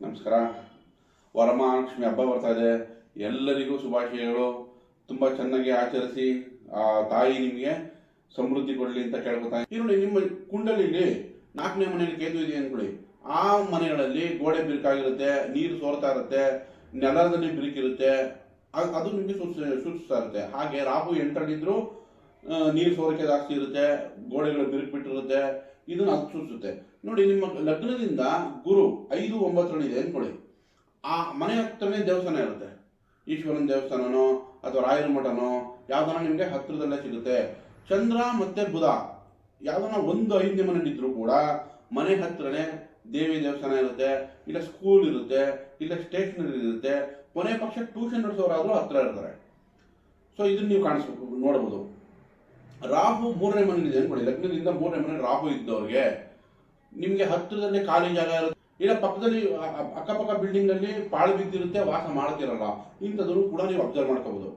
ನಮಸ್ಕಾರ. ವರಮಹಾಲಕ್ಷ್ಮಿ ಹಬ್ಬ ಬರ್ತಾ ಇದೆ. ಎಲ್ಲರಿಗೂ ಶುಭಾಶಯಗಳು. ತುಂಬ ಚೆನ್ನಾಗಿ ಆಚರಿಸಿ ಆ ತಾಯಿ ನಿಮಗೆ ಸಮೃದ್ಧಿ ಕೊಡಲಿ ಅಂತ ಕೇಳ್ಕೊತಾ. ನೋಡಿ ನಿಮ್ಮ ಕುಂಡಲಿಲಿ ನಾಲ್ಕನೇ ಮನೆಯಲ್ಲಿ ಕೇತು ಇದೆ ಅಂದ್ಕೊಳ್ಳಿ ಆ ಮನೆಗಳಲ್ಲಿ ಗೋಡೆ ಬಿರುಕಾಗಿರುತ್ತೆ ನೀರು ಸೋರ್ತಾ ಇರುತ್ತೆ ನೆಲದಲ್ಲಿ ಬಿರುಕಿರುತ್ತೆ. ಅದು ನಿಮಗೆ ಸೂಚಿಸ್ತಾ ಇರುತ್ತೆ. ಹಾಗೆ ರಾಹು ಎಂಟರಲ್ಲಿದ್ರು ಆ, ನೀರು ಸೋರಿಕೆ ಜಾಸ್ತಿ ಇರುತ್ತೆ ಗೋಡೆಗಳು ಬಿರುಕು ಬಿಟ್ಟಿರುತ್ತೆ ಇದನ್ನ ನೋಡಿ, ನಿಮ್ಮ ಲಗ್ನದಿಂದ ಗುರು ಐದು ಒಂಬತ್ತರಲ್ಲಿದೆ ಅಂದ್ಕೊಳ್ಳಿ ಆ ಮನೆ ಹತ್ರನೇ ದೇವಸ್ಥಾನ ಇರುತ್ತೆ. ಈಶ್ವರನ ದೇವಸ್ಥಾನನೋ, ಅಥವಾ ರಾಯರ ಮಠನೋ, ಯಾವ್ದಾನ ನಿಮಗೆ ಹತ್ತಿರದಲ್ಲೇ ಸಿಗುತ್ತೆ. ಚಂದ್ರ ಮತ್ತೆ ಬುಧ, ಯಾವ್ದಾನ ಒಂದು ಐದನೇ ಮನೆ ಇದ್ರು ಕೂಡ ಮನೆ ಹತ್ರನೇ ದೇವಿ ದೇವಸ್ಥಾನ ಇರುತ್ತೆ. ಇಲ್ಲ ಸ್ಕೂಲ್ ಇರುತ್ತೆ, ಇಲ್ಲ ಸ್ಟೇಷನರಿ ಇರುತ್ತೆ. ಕೊನೆ ಪಕ್ಷ ಟ್ಯೂಷನ್ ನಡೆಸೋರಾದ್ರೂ ಹತ್ರ ಇರ್ತಾರೆ. ಸೊ ಇದನ್ನ ನೀವು ಕಾಣಿಸ್ಬೇಕು, ನೋಡ್ಬೋದು. ರಾಹು ಮೂರನೇ ಮನೆ ಇದೆ ಅನ್ಕೊಳ್ಳಿ. ಲಗ್ನದಿಂದ ಮೂರನೇ ಮನೆ ರಾಹು ಇದ್ದವ್ರಿಗೆ. ನಿಮಗೆ ಹತ್ತಿರದಲ್ಲೇ ಖಾಲಿ ಜಾಗ ಇರುತ್ತೆ. ಇಲ್ಲ ಪಕ್ಕದಲ್ಲಿ ಅಕ್ಕಪಕ್ಕ ಬಿಲ್ಡಿಂಗ್ ಅಲ್ಲಿ ಪಾಳು ಬಿದ್ದಿರುತ್ತೆ, ವಾಸ ಮಾಡ್ತಿರಲ್ಲ. ಇಂಥದನ್ನು ಕೂಡ ನೀವು ಅಬ್ಸರ್ವ್ ಮಾಡ್ಕೋಬಹುದು.